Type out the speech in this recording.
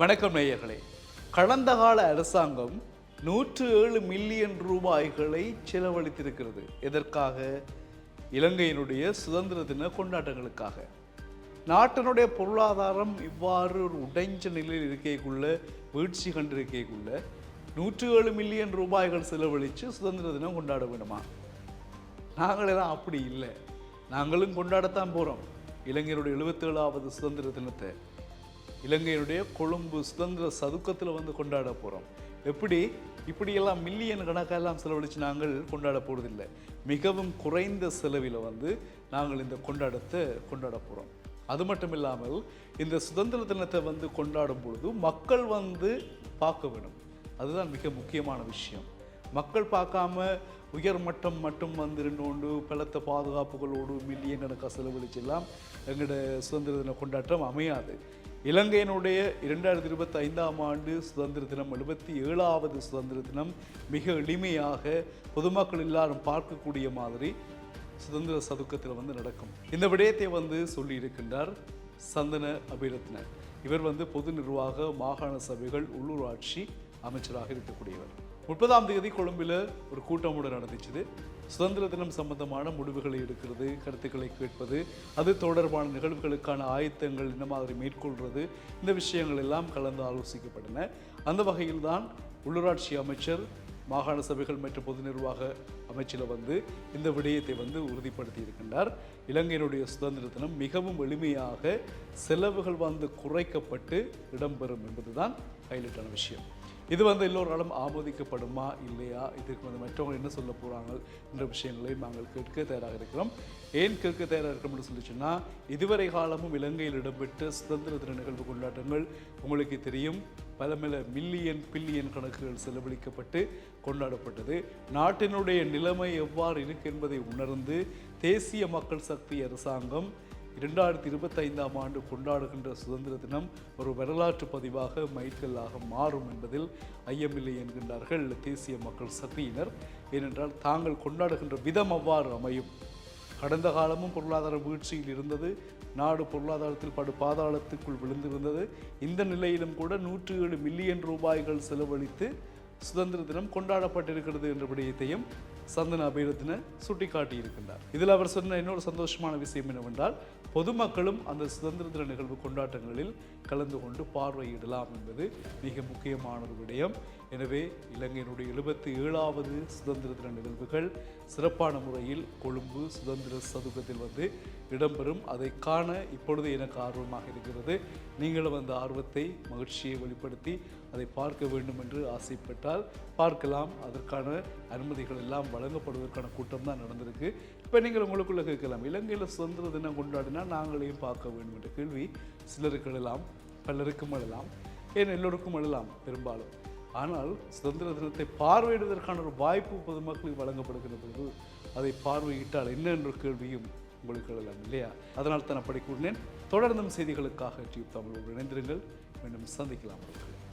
வணக்கம் நேயர்களே. கடந்த கால அரசாங்கம் நூற்று ஏழு மில்லியன் ரூபாய்களை செலவழித்திருக்கிறது. எதற்காக? இலங்கையினுடைய சுதந்திர தின கொண்டாட்டங்களுக்காக. நாட்டினுடைய பொருளாதாரம் இவ்வாறு ஒரு உடைஞ்ச நிலையில் இருக்கைக்குள்ள வீழ்ச்சி கண்டிருக்கைக்குள்ள நூற்று ஏழு மில்லியன் ரூபாய்கள் செலவழித்து சுதந்திர தினம் கொண்டாட வேண்டுமா? நாங்களெல்லாம் அப்படி இல்லை. நாங்களும் கொண்டாடத்தான் போகிறோம் இலங்கையினுடைய எழுபத்தேழாவது சுதந்திர தினத்தை. இலங்கையினுடைய கொழும்பு சுதந்திர சதுக்கத்தில் வந்து கொண்டாட போகிறோம் எப்படி? இப்படியெல்லாம் மில்லியன் கணக்கெல்லாம் செலவழித்து நாங்கள் கொண்டாட போகிறதில்லை மிகவும் குறைந்த செலவில் வந்து நாங்கள் இந்த கொண்டாடத்தை கொண்டாட போகிறோம் அது மட்டும் இல்லாமல் இந்த சுதந்திர தினத்தை வந்து கொண்டாடும் பொழுது மக்கள் வந்து பார்க்க வேணும் அதுதான் மிக முக்கியமான விஷயம். மக்கள் பார்க்காம உயர்மட்டம் மட்டும் வந்து ரெண்டு கொண்டு பலத்த பாதுகாப்புகளோடு மில்லியன் கணக்காக செலவழிச்செல்லாம் எங்களோட சுதந்திர தின கொண்டாட்டம் அமையாது. இலங்கையினுடைய இரண்டாயிரத்தி இருபத்தி ஐந்தாம் ஆண்டு சுதந்திர தினம் எழுபத்தி ஏழாவது சுதந்திர தினம் மிக எளிமையாக பொதுமக்கள் எல்லாரும் பார்க்கக்கூடிய மாதிரி சுதந்திர சதுக்கத்தில் வந்து நடக்கும். இந்த விடயத்தை வந்து சொல்லியிருக்கின்றார் சந்தன அபிரத்ன. இவர் வந்து பொது நிர்வாக மாகாண சபைகள் உள்ளூராட்சி அமைச்சராக இருக்கக்கூடியவர். முப்பதாம் தேதி கொழும்பில் ஒரு கூட்டம் ஒன்று நடந்துச்சுது. சுதந்திர தினம் சம்பந்தமான முடிவுகளை எடுக்கிறது கருத்துக்களை கேட்பது அது தொடர்பான நிகழ்வுகளுக்கான ஆயத்தங்கள் இந்த மாதிரி மேற்கொள்வது இந்த விஷயங்கள் எல்லாம் கலந்து ஆலோசிக்கப்பட்டன. அந்த வகையில் தான் உள்ளூராட்சி அமைச்சர் மாகாண சபைகள் மற்றும் பொது நிர்வாக அமைச்சில் வந்து இந்த விடயத்தை வந்து உறுதிப்படுத்தி இருக்கின்றார். இலங்கையினுடைய சுதந்திர தினம் மிகவும் எளிமையாக செலவுகள் வந்து குறைக்கப்பட்டு இடம்பெறும் என்பதுதான் ஹைலைட்டான விஷயம். இது வந்து எல்லோராலும் ஆமோதிக்கப்படுமா இல்லையா? இதுக்கு வந்து மற்றவங்க என்ன சொல்ல போகிறாங்க என்ற விஷயங்களை நாங்கள் கேட்க தயாராக இருக்கிறோம். ஏன் கேட்க தயாராக இருக்கிறோம்னு சொல்லி சொன்னால் இதுவரை காலமும் இலங்கையில் இடம்பெற்ற சுதந்திர தின நிகழ்வு கொண்டாட்டங்கள் உங்களுக்கு தெரியும். பல மேல மில்லியன் பில்லியன் கணக்குகள் செலவழிக்கப்பட்டு கொண்டாடப்பட்டது. நாட்டினுடைய நிலைமை எவ்வாறு இருக்கு என்பதை உணர்ந்து தேசிய மக்கள் சக்தி அரசாங்கம் இரண்டாயிரத்தி இருபத்தைந்தாம் ஆண்டு கொண்டாடுகின்ற சுதந்திர தினம் ஒரு வரலாற்று பதிவாக மைல்கல்லாக மாறும் என்பதில் ஐயமில்லை என்கின்றார்கள் தேசிய மக்கள் சக்தியினர். ஏனென்றால் தாங்கள் கொண்டாடுகின்ற விதம் அவ்வாறு அமையும். கடந்த காலமும் பொருளாதார வீழ்ச்சியில் இருந்தது. நாடு பொருளாதாரத்தில் படு பாதாளத்துக்குள் விழுந்திருந்தது. இந்த நிலையிலும் கூட நூற்றி ஏழு மில்லியன் ரூபாய்கள் செலவழித்து சுதந்திர தினம் கொண்டாடப்பட்டிருக்கிறது என்ற விடயத்தையும் சந்தன அபேரத்தின சுட்டிக்காட்டியிருக்கின்றார். இதில் அவர் சொன்ன இன்னொரு சந்தோஷமான விஷயம் என்னவென்றால் பொதுமக்களும் அந்த சுதந்திர தின நிகழ்வு கொண்டாட்டங்களில் கலந்து கொண்டு பார்வையிடலாம் என்பது மிக முக்கியமான ஒரு விடயம். எனவே இலங்கையினுடைய எழுபத்தி ஏழாவது சுதந்திர தின நிகழ்வுகள் சிறப்பான முறையில் கொழும்பு சுதந்திர சதுக்கத்தில் வந்து இடம்பெறும். அதை காண இப்பொழுது எனக்கு ஆர்வமாக இருக்கிறது. நீங்களும் அந்த ஆர்வத்தை மகிழ்ச்சியை வெளிப்படுத்தி அதை பார்க்க வேண்டும் என்று ஆசைப்பட்டால் பார்க்கலாம். அதற்கான அனுமதிகள் எல்லாம் வழங்கப்படுவதற்கான கூட்டம் தான் நடந்திருக்கு. இப்போ நீங்கள் உங்களுக்குள்ள கேட்கலாம். இலங்கையில் சுதந்திர தினம் கொண்டாடினா நாங்களையும் பார்க்க வேண்டும் என்ற கேள்வி சிலருக்கு எழலாம் பலருக்கும் எழலாம். ஏன் எல்லோருக்கும் எழலாம்? பெரும்பாலும். ஆனால் சுதந்திர தினத்தை பார்வையிடுவதற்கான ஒரு வாய்ப்பு பொதுமக்களுக்கு வழங்கப்படுகிற பொழுது அதை பார்வையிட்டால் என்ன என்ற கேள்வியும் உங்களுக்கு எல்லாம் இல்லையா? அதனால் தான் அப்படி கூறினேன். தொடர்ந்தும் செய்திகளுக்காக டியூப் தமிழ் இணைந்திருங்கள். மீண்டும் சந்திக்கலாம். உங்களுக்கு